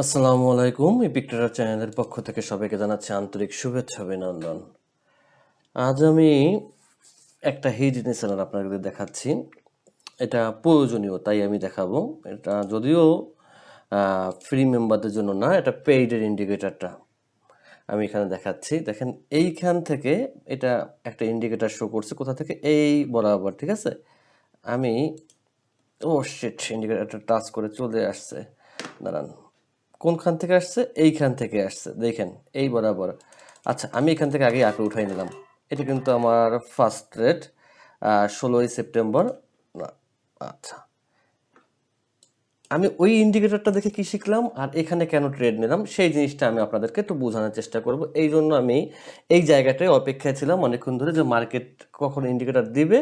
আসসালামু আলাইকুম, এই ইপিক্টার চ্যানেলের পক্ষ থেকে সবাইকে জানাচ্ছি আন্তরিক শুভেচ্ছা, অভিনন্দন। আজ আমি একটা হিডেন চ্যানেল আপনাদের দেখাচ্ছি। এটা প্রয়োজনীয়, তাই আমি দেখাবো। এটা যদিও ফ্রি মেম্বারদের জন্য না, এটা পেইডের ইন্ডিকেটারটা আমি এখানে দেখাচ্ছি। দেখেন, এইখান থেকে এটা একটা ইন্ডিকেটার শো করছে, কোথা থেকে? এই বরাবর, ঠিক আছে? আমি, ও শিট ইন্ডিকেটারটা টাচ করে চলে আসছে। দাঁড়ান। কোনখান থেকে আসছে? এইখান থেকে আসছে। দেখেন, এই বরাবর। আচ্ছা আমি এখান থেকে আগে আঁকে উঠাই নিলাম। এটা কিন্তু আমার ফার্স্ট রেট ষোলোই সেপ্টেম্বর। আচ্ছা। আমি ওই ইন্ডিকেটরটা দেখে কি শিখলাম? আর এখানে কেন ট্রেড নিলাম? সেই জিনিসটা আমি আপনাদেরকে একটু বোঝানোর চেষ্টা করব। এই জন্য আমি এই জায়গাটায় অপেক্ষায় ছিলাম অনেকক্ষণ ধরে যে মার্কেট কখন ইন্ডিকেটর দিবে,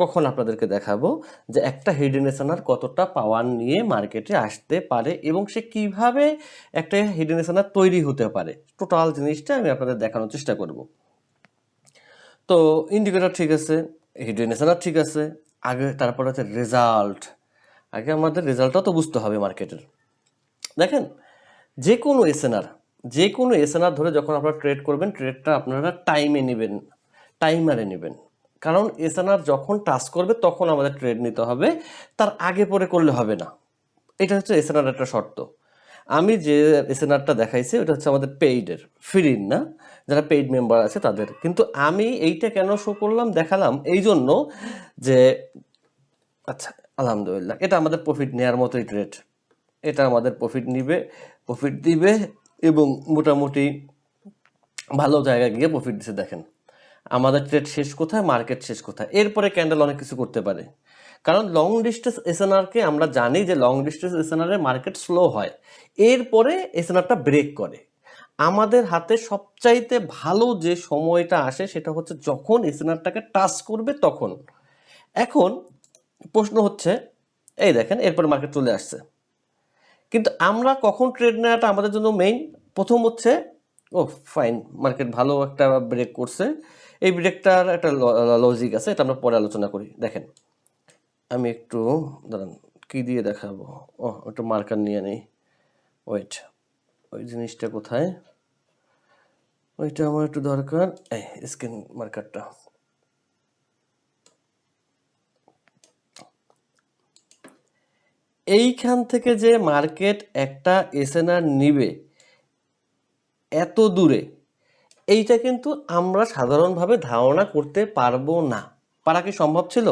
কখন আপনাদেরকে দেখাবো যে একটা হিডেনেশনার কতটা পাওয়ার নিয়ে মার্কেটে আসতে পারে এবং সে কীভাবে একটা হিডেনেশনার তৈরি হতে পারে। টোটাল জিনিসটা আমি আপনাদের দেখানোর চেষ্টা করব। তো ইন্ডিকেটর ঠিক আছে হিডেনেশনার ঠিক আছে, আগে তারপর হচ্ছে রেজাল্ট আগে আমাদের রেজাল্টটা তো বুঝতে হবে মার্কেটের দেখেন, যে কোনো এসএনআর যে কোনো এসএনআর ধরে যখন আপনারা ট্রেড করবেন ট্রেডটা আপনারা টাইমে নেবেন টাইমারে নেবেন। কারণ এসএনআর যখন টাচ করবে, তখন আমাদের ট্রেড নিতে হবে, তার আগে পরে করলে হবে না। এটা হচ্ছে এসএনআর একটা শর্ত। আমি যে এসএনআরটা দেখাইছি, ওটা হচ্ছে আমাদের পেইডের ফ্রির না? যারা পেইড মেম্বার আছে তাদের। কিন্তু আমি এইটা কেন শো করলাম, দেখালাম এই জন্য যে আচ্ছা আলহামদুলিল্লাহ। এটা আমাদের প্রফিট নেওয়ার মতোই ট্রেড এটা আমাদের প্রফিট নিবে প্রফিট দিবে এবং মোটামুটি ভালো জায়গায় গিয়ে প্রফিট দিচ্ছে দেখেন। আমাদের ট্রেড শেষ কোথায় মার্কেট শেষ কোথায়? এরপরে ক্যান্ডেল অনেক কিছু করতে পারে। কারণ লং ডিস্টেন্স এসএনআরকে আমরা জানি যে লং ডিস্টেন্স এসএনআরের মার্কেট স্লো হয়। এরপরে এসএনআরটা ব্রেক করে। আমাদের হাতে সবচাইতে ভালো যে সময়টা আসে সেটা হচ্ছে যখন এসএনআরটাকে টাচ করবে তখন। এখন প্রশ্ন হচ্ছে, এই দেখেন, এরপর মার্কেট চলে আসছে। কিন্তু আমরা কখন ট্রেড নেওয়াটা আমাদের জন্য মেইন প্রথম হচ্ছে, ও ফাইন মার্কেট ভালো একটা ব্রেক করছে। এই ব্রেকটার একটা লজিক আছে, এটা আমরা পরে আলোচনা করি। দেখেন, আমি একটু, দাঁড়ান, কী দিয়ে দেখাবো? ও, একটু মার্কার নিয়ে নেই। ওয়েট ওই জিনিসটা কোথায়? ওইটা আমার একটু দরকার। এই স্ক্রিন মার্কারটা এইখান থেকে যে মার্কেট একটা এসএনআর নিবে এত দূরে, এইটা কিন্তু আমরা সাধারণভাবে ধারণা করতে পারব না। পারা কি সম্ভব ছিল?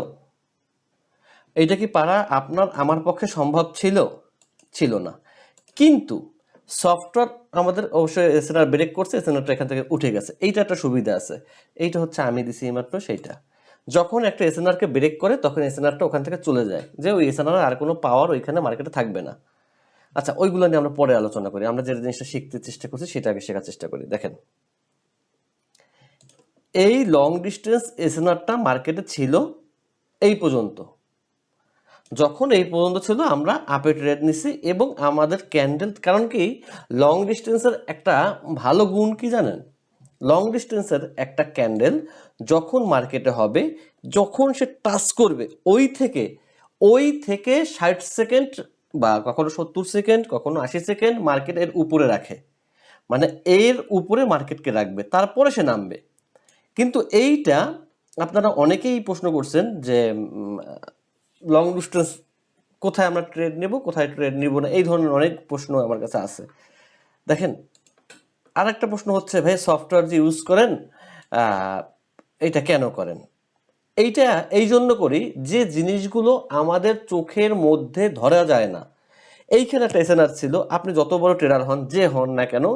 এইটা কি পারা আপনার, আমার পক্ষে সম্ভব ছিল? ছিল না। কিন্তু সফটওয়্যার আমাদের অবশ্যই এসএনআর ব্রেক করছে এসএনআরটা এখান থেকে উঠে গেছে। এইটা একটা সুবিধা আছে। এইটা হচ্ছে আমি দিছি মাত্র সেইটা। যখন একটা এসএনআরকে ব্রেক করে, তখন এসএনআরটা ওখান থেকে চলে যায়। যে ওই এসএনআর আর কোনো পাওয়ার ওইখানে মার্কেটে থাকবে না। আচ্ছা ওইগুলো নিয়ে আমরা পরে আলোচনা করি। আমরা যে জিনিসটা শিখতে চেষ্টা করছি, সেটা আগে শেখার চেষ্টা করি। দেখেন। এই লং ডিস্টেন্স এসএনআরটা মার্কেটে ছিল এই পর্যন্ত। যখন এই পর্যন্ত ছিল, আমরা আপে ট্রেড নিছি এবং আমাদের ক্যান্ডেল কারণ কি? লং ডিস্টেন্সের একটা ভালো গুণ কি জানেন? লং ডিস্টেন্সের একটা ক্যান্ডেল যখন মার্কেটে হবে, যখন সে টাচ করবে, ওই থেকে ওই থেকে ষাট সেকেন্ড বা কখনো সত্তর সেকেন্ড কখনো আশি সেকেন্ড মার্কেট এর উপরে রাখে। মানে এর উপরে মার্কেটকে রাখবে, তারপরে সে নামবে। কিন্তু এইটা আপনারা অনেকেই প্রশ্ন করছেন যে লং ডিস্টেন্স কোথায় আমরা ট্রেড নেব, কোথায় ট্রেড নিব না, এই ধরনের অনেক প্রশ্ন আমার কাছে আছে। দেখেন আর একটা প্রশ্ন হচ্ছে, ভাই সফটওয়্যার যে ইউজ করেন এটা কেন করেন? এইটা, এই জন্য করি যে জিনিসগুলো আমাদের চোখের মধ্যে ধরা যায় না। এইখানে একটা এসএনআর ছিল, আপনি যত বড় ট্রেডার হন, যে হন না কেন,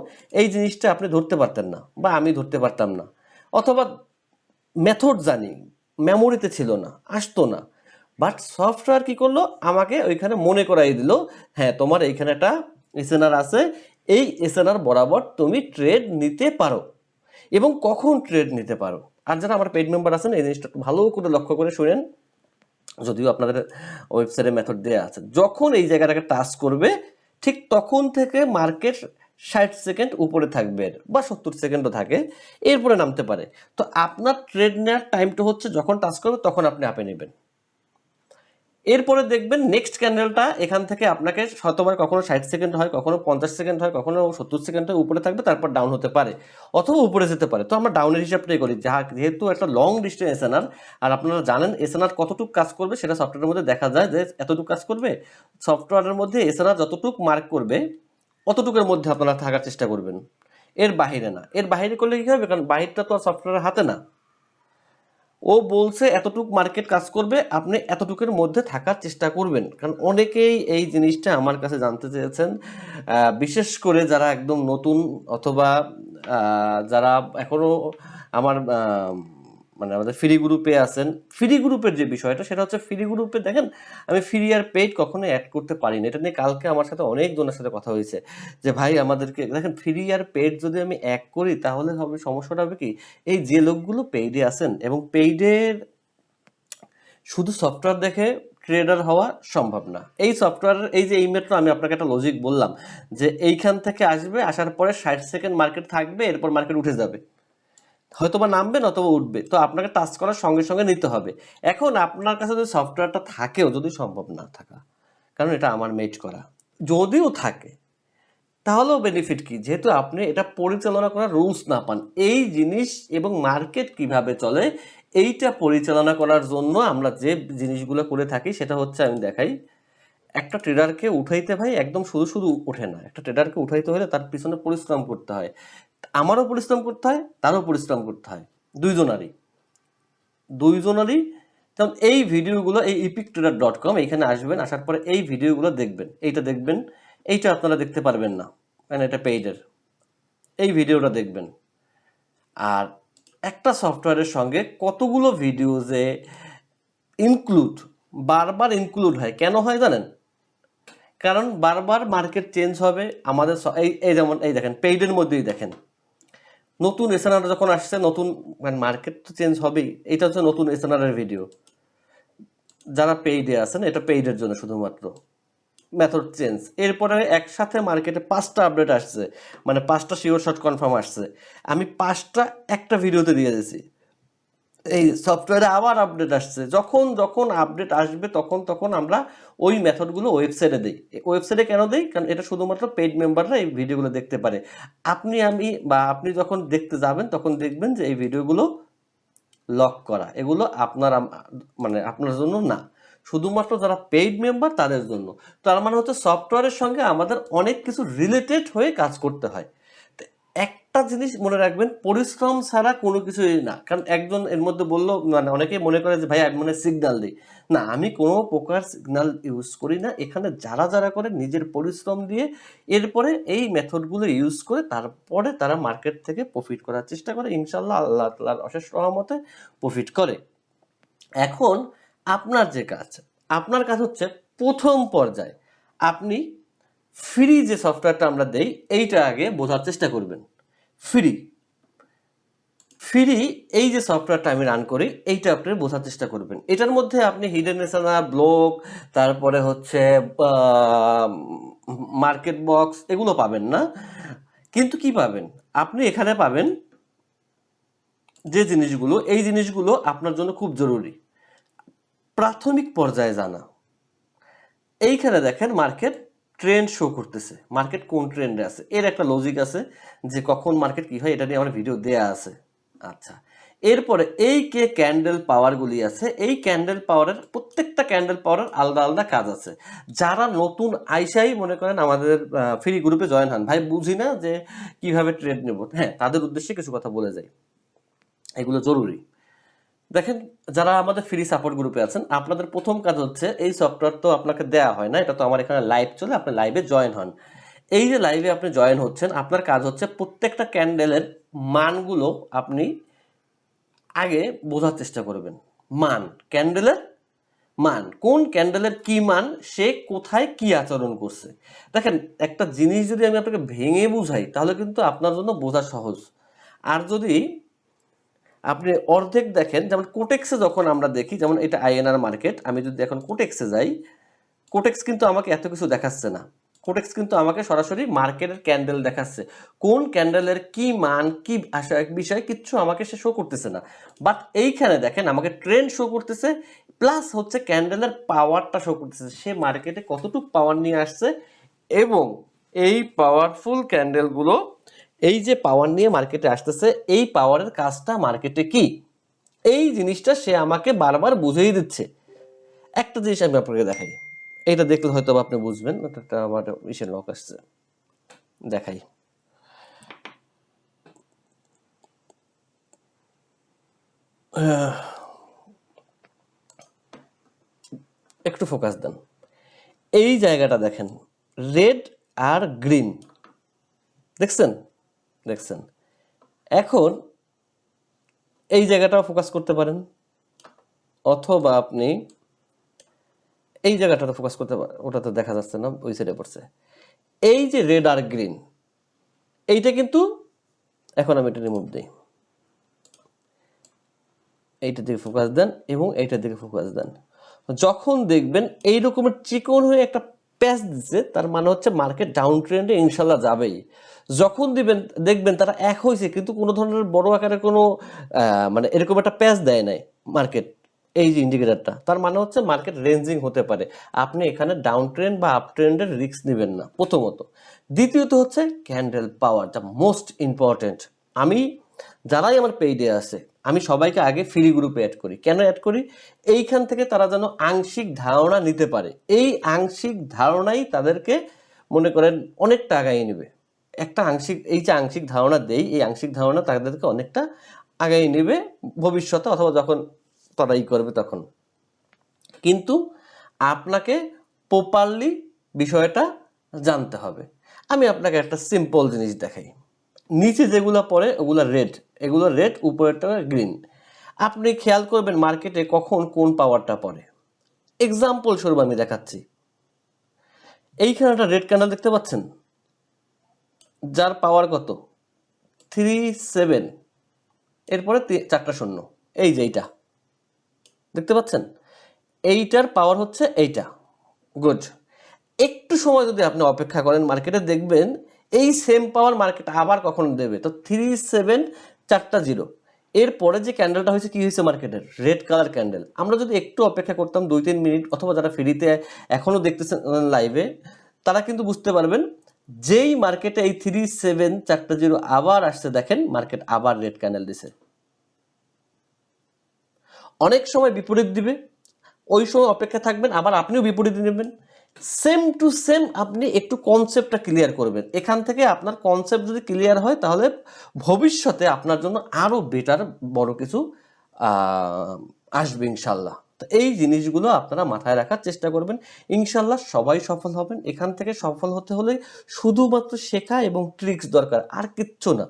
এই জিনিসটা আপনি ধরতে পারতেন না বা আমি ধরতে পারতাম না। অথবা মেথড জানি মেমোরিতে ছিল না, আসতো না। বাট সফটওয়্যার কি করল? আমাকে ওইখানে মনে করাই দিল হ্যাঁ তোমার এইখানে একটা এসএনআর আছে এই এসএনআর বরাবর তুমি ট্রেড নিতে পারো এবং কখন ট্রেড নিতে পারো। আর যারা আমার পেড মেম্বার আছেন, এই জিনিসটা ভালো করে লক্ষ্য করে শুনেন। যদিও আপনাদের ওয়েবসাইটে মেথড দেওয়া আছে। যখন এই জায়গাটাকে টাচ করবে, ঠিক তখন থেকে মার্কেট ষাট সেকেন্ড উপরে থাকবে বা সত্তর সেকেন্ডও থাকে, এরপরে নামতে পারে। তো আপনার ট্রেড নেওয়ার টাইমটা হচ্ছে যখন টাচ করবে, তখন আপনি আপে নেবেন। এরপরে দেখবেন নেক্সট ক্যান্ডেলটা এখান থেকে আপনাকে শতবার কখনো ষাট সেকেন্ড হয়, কখনো পঞ্চাশ সেকেন্ড হয়, কখনো সত্তর সেকেন্ড হয়, উপরে থাকবে, তারপর ডাউন হতে পারে অথবা উপরে যেতে পারে। তো আমরা ডাউনের হিসাবটাই করি যা যেহেতু একটা লং ডিস্টেন্স এসএনআর আর আপনারা জানেন এসএনআর কতটুকু কাজ করবে, সেটা সফটওয়্যারের মধ্যে দেখা যায় যে এতটুকু কাজ করবে সফটওয়্যারের মধ্যে এসএনআর যতটুকু মার্ক করবে, অতটুকুর মধ্যে আপনারা থাকার চেষ্টা করবেন। এর বাহিরে না। এর বাহিরে করলে কী হবে? কারণ বাহিরটা তো আর সফটওয়্যারের হাতে না। ও বলছে এতটুক মার্কেট কাজ করবে, আপনি এতটুকের মধ্যে থাকার চেষ্টা করবেন। কারণ অনেকেই এই জিনিসটা আমার কাছে জানতে চেয়েছেন। বিশেষ করে যারা একদম নতুন অথবা যারা এখনও আমার মানে আমাদের ফ্রি গ্রুপে আছেন। ফ্রি গ্রুপের যে বিষয়টা, সেটা হচ্ছে ফ্রি গ্রুপে দেখেন, আমি ফ্রি আর পেইড কখনো অ্যাড করতে পারি না এটা নিয়ে কালকে আমার সাথে অনেকজনের সাথে কথা হয়েছে যে, ভাই, আমাদেরকে দেখেন ফ্রি আর পেইড যদি আমি এক করি, তাহলে হবে, সমস্যাটা হবে কি? এই যে লোকগুলো পেইডে আছেন এবং পেইডের শুধু সফটওয়্যার দেখে ট্রেডার হওয়া সম্ভব না। এই সফটওয়্যার এই যে এই মাত্র আমি আপনাকে একটা লজিক বললাম যে, এইখান থেকে আসবে, আসার পরে ষাট সেকেন্ড মার্কেট থাকবে, এরপর মার্কেট উঠে যাবে। হয়তো বা নামবে নতবা উঠবে। তো আপনাকে টাচ করার সঙ্গে সঙ্গে নিতে হবে। এখন আপনার কাছে যদি সফটওয়্যারটা থাকেও, যদি সম্ভব না থাকা, কারণ এটা আমার মেট করা, যদিও থাকে, তাহলেও বেনিফিট কি? যেহেতু আপনি এটা পরিচালনা করার রুলস না পান, এই জিনিস এবং মার্কেট কীভাবে চলে, এইটা পরিচালনা করার জন্য আমরা যে জিনিসগুলো করে থাকি, সেটা হচ্ছে আমি দেখাই, একটা ট্রেডারকে উঠাইতে ভাই একদম শুধু শুধু ওঠে না, একটা ট্রেডারকে উঠাইতে হলে তার পিছনে পরিশ্রম করতে হয়। আমারও পরিশ্রম করতে হয়, তারও পরিশ্রম করতে হয়। দুইজনারই। দুইজনারই যেমন এই ভিডিওগুলো, এই ইপিক ট্রেডার ডট কম এইখানে আসবেন, আসার পরে এই ভিডিওগুলো দেখবেন। এইটা দেখবেন, এইটা আপনারা দেখতে পারবেন না কারণ এটা পেইডের এই ভিডিওটা দেখবেন। আর একটা সফটওয়্যারের সঙ্গে কতগুলো ভিডিও যে ইনক্লুড বারবার ইনক্লুড হয়। কেন হয় জানেন? কারণ বারবার মার্কেট চেঞ্জ হবে, আমাদের এই যেমন, এই দেখেন পেইডের মধ্যেই দেখেন। নতুন এসএনআর যখন আসছে, নতুন মানে মার্কেট তো চেঞ্জ হবেই। এটা হচ্ছে নতুন এসএনআরের ভিডিও যারা পেইডে আছেন, এটা পেইডের জন্য শুধুমাত্র। মেথড চেঞ্জ এরপরে একসাথে মার্কেটে পাঁচটা আপডেট আসছে। মানে পাঁচটা শিওর শট কনফার্ম আসছে। আমি পাঁচটা, একটা ভিডিওতে দিয়ে দিয়েছি। এই সফটওয়্যারে আবার আপডেট আসছে। যখন যখন আপডেট আসবে, তখন তখন আমরা ওই মেথডগুলো ওয়েবসাইটে দিই। ওয়েবসাইটে কেন দিই? কারণ এটা শুধুমাত্র পেইড মেম্বাররা এই ভিডিওগুলো দেখতে পারে। আপনি, আমি বা আপনি যখন দেখতে যাবেন, তখন দেখবেন যে এই ভিডিওগুলো লক করা। এগুলো আপনার মানে আপনার জন্য না। শুধুমাত্র যারা পেইড মেম্বার তাদের জন্য। তার মানে হচ্ছে সফটওয়্যারের সঙ্গে আমাদের অনেক কিছু রিলেটেড হয়ে কাজ করতে হয়। একটা জিনিস মনে রাখবেন, পরিশ্রম ছাড়া কোনো কিছুই না। কারণ একজন এর মধ্যে বলল মানে অনেকেই মনে করে যে, ভাই মনে সিগনাল দিই। না, আমি কোনো প্রকার সিগনাল ইউজ করি না। এখানে যারা যারা করে নিজের পরিশ্রম দিয়ে, এরপরে এই মেথডগুলো ইউজ করে তারপরে তারা মার্কেট থেকে প্রফিট করার চেষ্টা করে। ইনশাল্লাহ আল্লাহ তালার অশেষ রহমতে প্রফিট করে। এখন আপনার যে কাজ, আপনার কাজ হচ্ছে প্রথম পর্যায়ে আপনি ফ্রি যে সফটওয়্যারটা আমরা দেই, এইটা আগে বোঝার চেষ্টা করবেন। ফ্রি ফ্রি এই যে সফটওয়্যারটা আমি রান করি, এইটা আপনি বোঝার চেষ্টা করবেন। এটার মধ্যে আপনি হিডেন এসানা ব্লক তারপরে হচ্ছে মার্কেট বক্স এগুলো পাবেন না। কিন্তু কি পাবেন? আপনি এখানে পাবেন যে জিনিসগুলো, এই জিনিসগুলো আপনার জন্য খুব জরুরি। প্রাথমিক পর্যায়ে জানা। এইখানে দেখেন মার্কেট ট্রেন্ড শো করতেছে। মার্কেট কোন ট্রেন্ডে আছে? এর একটা লজিক আছে যে কখন মার্কেট কি হয়, এটা নিয়ে আমার ভিডিও দেয়া আছে। আচ্ছা এরপরে এই কে ক্যান্ডেল পাওয়ারগুলি আছে, এই ক্যান্ডেল পাওয়ারের প্রত্যেকটা ক্যান্ডেল পাওয়ারের আলাদা আলাদা কাজ আছে। যারা নতুন আইসাই মনে করেন আমাদের ফ্রি গ্রুপে জয়েন হন, ভাই বুঝি না যে কীভাবে ট্রেড নেব? হ্যাঁ তাদের উদ্দেশ্যে কিছু কথা বলে যাই। এগুলো জরুরি। দেখেন, যারা আমাদের ফ্রি সাপোর্ট গ্রুপে আছেন, আপনাদের প্রথম কাজ হচ্ছে, এই সফটওয়্যার তো আপনাকে দেওয়া হয় না, এটা তো আমার এখানে লাইভ চলে, আপনি লাইভে জয়েন হন। এই যে লাইভে আপনি জয়েন হচ্ছেন, আপনার কাজ হচ্ছে প্রত্যেকটা ক্যান্ডেলের মানগুলো আপনি আগে বোঝার চেষ্টা করবেন। মান ক্যান্ডেলের মান, কোন ক্যান্ডেলের কি মান, সে কোথায় কি আচরণ করছে। দেখেন, একটা জিনিস যদি আমি আপনাকে ভেঙে বুঝাই, তাহলে কিন্তু আপনার জন্য বোঝা সহজ। আর যদি আপনি অর্ধেক দেখেন, যেমন কোটেক্সে যখন আমরা দেখি, যেমন এটা আইএনআর মার্কেট আমি যদি এখন কোটেক্সে যাই কোটেক্স কিন্তু আমাকে এত কিছু দেখাচ্ছে না। কোটেক্স কিন্তু আমাকে সরাসরি মার্কেটের ক্যান্ডেল দেখাচ্ছে। কোন ক্যান্ডেলের কি মান, কি আসা বিষয় কিচ্ছু আমাকে সে শো করতেছে না। বাট এইখানে দেখেন, আমাকে ট্রেন্ড শো করতেছে প্লাস হচ্ছে ক্যান্ডেলের পাওয়ারটা শো করতেছে। সে মার্কেটে কতটুকু পাওয়ার নিয়ে আসছে, এবং এই পাওয়ারফুল ক্যান্ডেলগুলো এই যে পাওয়ার নিয়ে মার্কেটে আসতেছে, এই পাওয়ারের কাজটা মার্কেটে কি? এই জিনিসটা সে আমাকে বারবার বুঝিয়ে দিচ্ছে। একটা জিনিস আমি আপনাকে দেখাই। এটা দেখলে হয়তো আপনি বুঝবেন আমার ইসের লক আসছে। দেখাই। একটু ফোকাস দেন। এই জায়গাটা দেখেন রেড আর গ্রিন দেখছেন? দেখছেন। এখন এই জায়গাটাও ফোকাস করতে পারেন। অথবা আপনি এই জায়গাটাতে ফোকাস করতে পারেন, ওটাতে দেখা যাচ্ছে না, ওই সাইডে পড়ছে। এই যে রেড আর গ্রিন এইটা কিন্তু এখন আমি এটা রিমুভ দিই। এইটার দিকে ফোকাস দেন এবং এইটার দিকে ফোকাস দেন। যখন দেখবেন এই রকমের চিকন হয়ে একটা প্যাচ দিচ্ছে তার মানে হচ্ছে মার্কেট ডাউন ট্রেন্ডে ইনশাল্লাহ যাবেই। যখন দিবেন, দেখবেন তারা এক হয়েছে কিন্তু কোনো ধরনের বড় আকারে কোনো মানে এরকম একটা প্যাচ দেয় নাই মার্কেট এই যে ইন্ডিকেটারটা তার মানে হচ্ছে মার্কেট রেঞ্জিং হতে পারে। আপনি এখানে ডাউন ট্রেন্ড বা আপ ট্রেন্ডের রিস্ক নেবেন না, প্রথমত। দ্বিতীয়ত হচ্ছে candle power the most important আমি, যারাই আমার পেইডে আছে আমি সবাইকে আগে ফ্রি গ্রুপে অ্যাড করি। কেন অ্যাড করি? এইখান থেকে তারা যেন আংশিক ধারণা নিতে পারে। এই আংশিক ধারণাই তাদেরকে মনে করেন অনেকটা আগাইয়ে নেবে। একটা আংশিক, এই যে আংশিক ধারণা দেই, এই আংশিক ধারণা তাদেরকে অনেকটা আগাই নেবে ভবিষ্যতে অথবা যখন তারা ই করবে তখন। কিন্তু আপনাকে প্রপারলি বিষয়টা জানতে হবে। আমি আপনাকে একটা সিম্পল জিনিস দেখাই। নিচে যেগুলো পড়ে, ওগুলো রেড এগুলো রেড উপরেরটা গ্রিন আপনি খেয়াল করবেন মার্কেটে কখন কোন পাওয়ারটা পড়ে। এক্সাম্পল স্বরূপ আমি দেখাচ্ছি। এইখানে একটা রেড ক্যান্ডেল দেখতে পাচ্ছেন? যার পাওয়ার কত? থ্রি সেভেন এরপরে চারটা শূন্য। এই যে এইটা। দেখতে পাচ্ছেন? এইটার পাওয়ার হচ্ছে এইটা। গুড একটু সময় যদি আপনি অপেক্ষা করেন মার্কেটে দেখবেন এই সেম পাওয়ার মার্কেট আবার কখন দেবে? তো থ্রি সেভেন চারটা জিরো এরপরে যে ক্যান্ডেলটা হয়েছে, কি হয়েছে মার্কেটের রেড কালার ক্যান্ডেল আমরা যদি একটু অপেক্ষা করতাম দুই তিন মিনিট অথবা যারা ফ্রিতে এখনও দেখতেছেন লাইভে তারা কিন্তু বুঝতে পারবেন, যেই মার্কেটে এই থ্রি সেভেন চারটা জিরো আবার আসছে, দেখেন মার্কেট আবার রেড ক্যান্ডেল দিছে। অনেক সময় বিপরীত দিবে, ওই সময় অপেক্ষা থাকবেন, আবার আপনিও বিপরীত নেবেন সেম টু সেম আপনি একটু কনসেপ্টটা ক্লিয়ার করবেন। এখান থেকে আপনার কনসেপ্ট যদি ক্লিয়ার হয়, তাহলে ভবিষ্যতে আপনার জন্য আরও বেটার বড় কিছু আসবে ইনশাল্লাহ। তো এই জিনিসগুলো আপনারা মাথায় রাখার চেষ্টা করবেন। ইনশাল্লাহ সবাই সফল হবেন। এখান থেকে সফল হতে হলে শুধুমাত্র শেখা এবং ট্রিক্স দরকার, আর কিচ্ছু না।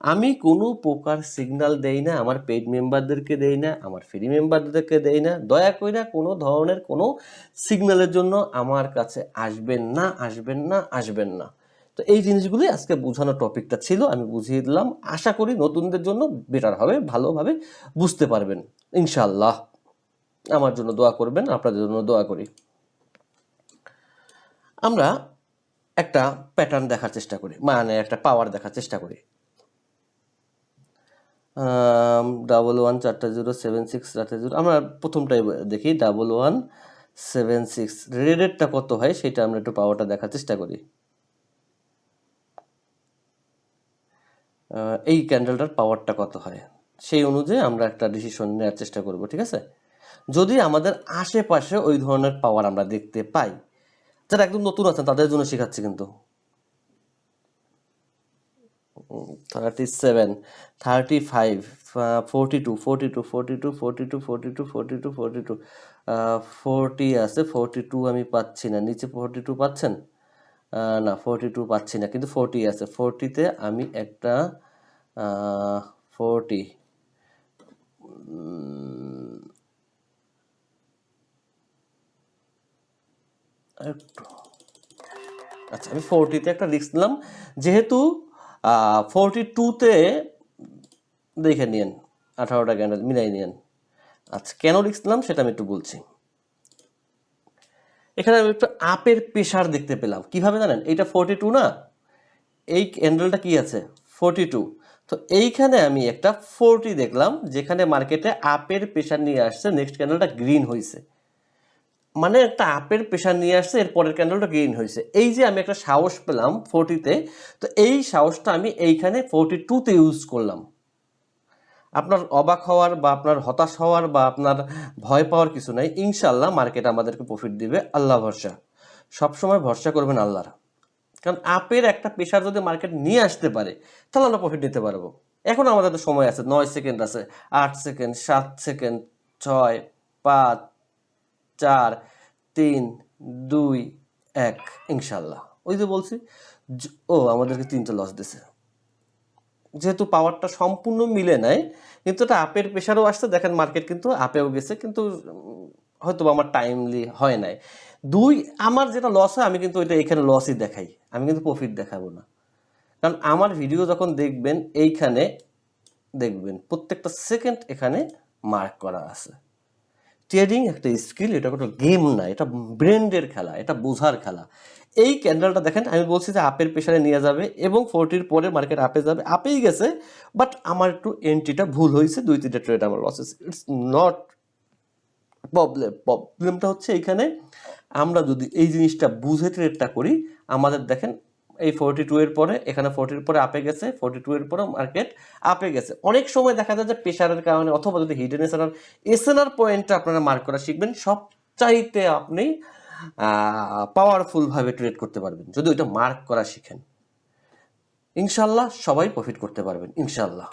আমি কোনো প্রকার সিগনাল দেই না, আমার পেইড মেম্বারদেরকে দেই না, আমার ফ্রি মেম্বারদেরকে দেই না। দয়া করে না কোনো ধরনের কোনো সিগনালের জন্য আমার কাছে আসবেন না আসবেন না আসবেন না। তো এই জিনিসগুলি আজকে বোঝানোর টপিকটা ছিল, আমি বুঝিয়ে দিলাম। আশা করি নতুনদের জন্য বেটার হবে, ভালোভাবে বুঝতে পারবেন ইনশাল্লাহ আমার জন্য দোয়া করবেন, আপনাদের জন্য দোয়া করি। আমরা একটা প্যাটার্ন দেখার চেষ্টা করি মানে একটা পাওয়ার দেখার চেষ্টা করি। ডাবল ওয়ান চারটা জিরো সেভেন সিক্স চারটা জিরো আমরা প্রথমটাই দেখি ডাবল ওয়ান সেভেন সিক্স রেডেরটা কত হয় সেটা আমরা একটু পাওয়ারটা দেখার চেষ্টা করি। এই ক্যান্ডেলটার পাওয়ারটা কত হয়? সেই অনুযায়ী আমরা একটা ডিসিশন নেওয়ার চেষ্টা করব, ঠিক আছে? যদি আমাদের আশেপাশে ওই ধরনের পাওয়ার আমরা দেখতে পাই, যারা একদম নতুন আছেন, তাদের জন্য শেখাচ্ছি কিন্তু। Thirty seven thirty five forty two forty two forty two two two two two আছে ফোরটি টু আমি পাচ্ছি না। নিচে ফোরটি টু পাচ্ছেন না ফোরটি টু পাচ্ছি না, কিন্তু ফোরটি আছে। ফোরটিতে আমি একটা ফোরটি আচ্ছা আমি ফোরটিতে একটা রিস্ক নিলাম। যেহেতু ফোরটি টুতে দেখে নিন আঠারোটা ক্যান্ডেল মিলাই নিন আচ্ছা কেন রিস্ক নিলাম সেটা আমি একটু বলছি। এখানে আমি একটু আপের প্রেশার দেখতে পেলাম। কীভাবে জানেন? এইটা ফোরটি টু না? এই ক্যান্ডেলটা কি আছে? ফোরটি টু তো এইখানে আমি একটা ফোরটি দেখলাম, যেখানে মার্কেটে আপের প্রেশার নিয়ে আসছে নেক্সট ক্যান্ডেলটা গ্রিন হয়েছে মানে একটা আপের প্রেশার নিয়ে আসছে, এর পরের ক্যান্ডেলটা গ্রিন হয়েছে। এই যে আমি একটা সাহস পেলাম ফোর্টিতে তো এই সাহসটা আমি এইখানে ফোরটি টুতে ইউজ করলাম। আপনার অবাক হওয়ার বা আপনার হতাশ হওয়ার বা আপনার ভয় পাওয়ার কিছু নাই। ইনশাল্লাহ মার্কেট আমাদেরকে প্রফিট দিবে, আল্লাহ ভরসা। সবসময় ভরসা করবেন আল্লাহর। কারণ আপের একটা প্রেশার যদি মার্কেট নিয়ে আসতে পারে, তাহলে আমরা প্রফিট নিতে পারব। এখন আমাদের তো সময় আছে, নয় সেকেন্ড আছে, আট সেকেন্ড সাত সেকেন্ড ছয়, পাঁচ চার, তিন, দুই, এক ইনশাল্লাহ ওই যে বলছি ও, আমাদেরকে তিনটা লস দিছে। যেহেতু পাওয়ারটা সম্পূর্ণ মিলে নাই, কিন্তু এটা আপের প্রেশারও আসছে। দেখেন মার্কেট কিন্তু আপেও গেছে, কিন্তু হয়তো আমার টাইমলি হয় নাই। দুই, আমার যেটা লস হয়, আমি কিন্তু ওইটা এখানে লসই দেখাই। আমি কিন্তু প্রফিট দেখাবো না। কারণ আমার ভিডিও যখন দেখবেন, এইখানে দেখবেন, প্রত্যেকটা সেকেন্ড এখানে মার্ক করা আছে। ট্রেডিং একটা স্কিল এটা কোনো গেম না এটা ব্রেন্ডের খেলা, এটা বোঝার খেলা। এই ক্যান্ডেলটা দেখেন, আমি বলছি যে আপের পেশারে নিয়ে যাবে এবং ফোরটির পরে মার্কেট আপে যাবে। আপেই গেছে বাট আমার একটু এন্ট্রিটা ভুল হয়েছে, দুই তিনটা ট্রেড আমার লসেস ইটস নট প্রবলেম প্রবলেমটা হচ্ছে এইখানে আমরা যদি এই জিনিসটা বুঝে ট্রেডটা করি, আমাদের দেখেন এই ফোরটি টু এর পরে, এখানে ফোরটির পরে আপে গেছে ফোরটি টু এর পরে মার্কেট আপে গেছে। অনেক সময় দেখা যায় যে প্রেশারের কারণে অথবা যদি হিডেন এসএনআর এসএনআর পয়েন্টটা আপনারা মার্ক করা শিখবেন, সবচাইতে আপনি পাওয়ারফুলভাবে ট্রেড করতে পারবেন। যদি ওইটা মার্ক করা শিখেন, ইনশাল্লাহ সবাই প্রফিট করতে পারবেন, ইনশাল্লাহ।